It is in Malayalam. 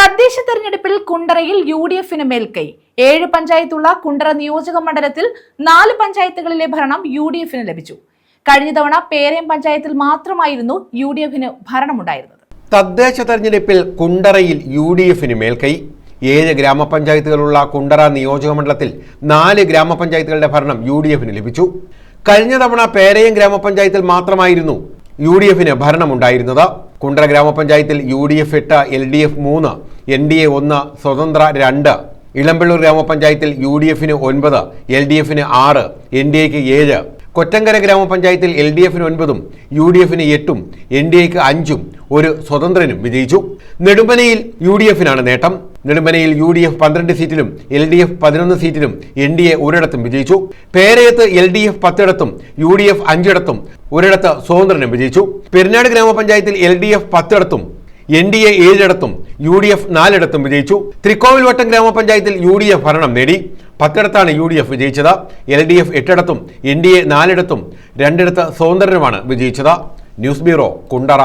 തദ്ദേശ തെരഞ്ഞെടുപ്പിൽ കുണ്ടറയിൽ യു ഡി എഫിന് മേൽക്കൈ. ഏഴ് പഞ്ചായത്തുള്ള കുണ്ടറ നിയോജക മണ്ഡലത്തിൽ നാല് പഞ്ചായത്തുകളിലെ ഭരണം യു ഡി എഫിന് ലഭിച്ചു. കഴിഞ്ഞ തവണ പേരയം പഞ്ചായത്തിൽ മാത്രമായിരുന്നു യു ഡി എഫിന് ഭരണമുണ്ടായിരുന്നത്. തദ്ദേശ തെരഞ്ഞെടുപ്പിൽ കുണ്ടറയിൽ യു ഡി എഫിന് മേൽക്കൈ. ഏഴ് ഗ്രാമപഞ്ചായത്തുകളുള്ള കുണ്ടറ നിയോജക മണ്ഡലത്തിൽ നാല് ഗ്രാമപഞ്ചായത്തുകളുടെ ഭരണം യു ഡി എഫിന് ലഭിച്ചു. കഴിഞ്ഞ തവണ പേരയം ഗ്രാമപഞ്ചായത്തിൽ മാത്രമായിരുന്നു യു ഡി എഫിന് ഭരണമുണ്ടായിരുന്നത്. കുണ്ടറ ഗ്രാമപഞ്ചായത്തിൽ യു ഡി എഫ് എട്ട് എൽ ഡി എഫ് മൂന്ന് എൻ ഡി എ ഒന്ന് സ്വതന്ത്ര രണ്ട് ഇളമ്പള്ളൂർ ഗ്രാമപഞ്ചായത്തിൽ യു ഡി എഫിന് ഒൻപത് എൽ ഡി എഫിന് ആറ് എൻ ഡി എക്ക് ഏഴ് കൊറ്റങ്കര ഗ്രാമപഞ്ചായത്തിൽ എൽ ഡി എഫിന് ഒൻപതും യു ഡി എഫിന് എട്ടും എൻ ഡി എക്ക് അഞ്ചും ഒരു സ്വതന്ത്രനും വിജയിച്ചു. നെടുമ്പനയിൽ യു ഡി എഫിനാണ് നേട്ടം. നെടുമ്പനയിൽ യു ഡി എഫ് പന്ത്രണ്ട് സീറ്റിലും എൽ ഡി എഫ് പതിനൊന്ന് സീറ്റിലും എൻ ഡി എ ഒരിടത്തും വിജയിച്ചു. പേരയത്ത് എൽ ഡി എഫ് പത്തിടത്തും യു ഡി എഫ് അഞ്ചിടത്തും ഒരിടത്ത് സ്വതന്ത്രനും വിജയിച്ചു. പെരിനാട് ഗ്രാമപഞ്ചായത്തിൽ എൽ ഡി എഫ് പത്തിടത്തും എൻ ഡി എ ഏഴിടത്തും യു ഡി എഫ് നാലിടത്തും വിജയിച്ചു. തൃക്കോവിൽവട്ടം ഗ്രാമപഞ്ചായത്തിൽ യു ഡി എഫ് ഭരണം നേടി. പത്തിടത്താണ് യു ഡി എഫ് വിജയിച്ചത്. എൽ ഡി എഫ് എട്ടിടത്തും എൻ ഡി എ നാലിടത്തും രണ്ടിടത്ത് സ്വതന്ത്രനുമാണ് വിജയിച്ചത്. News bureau Kundara.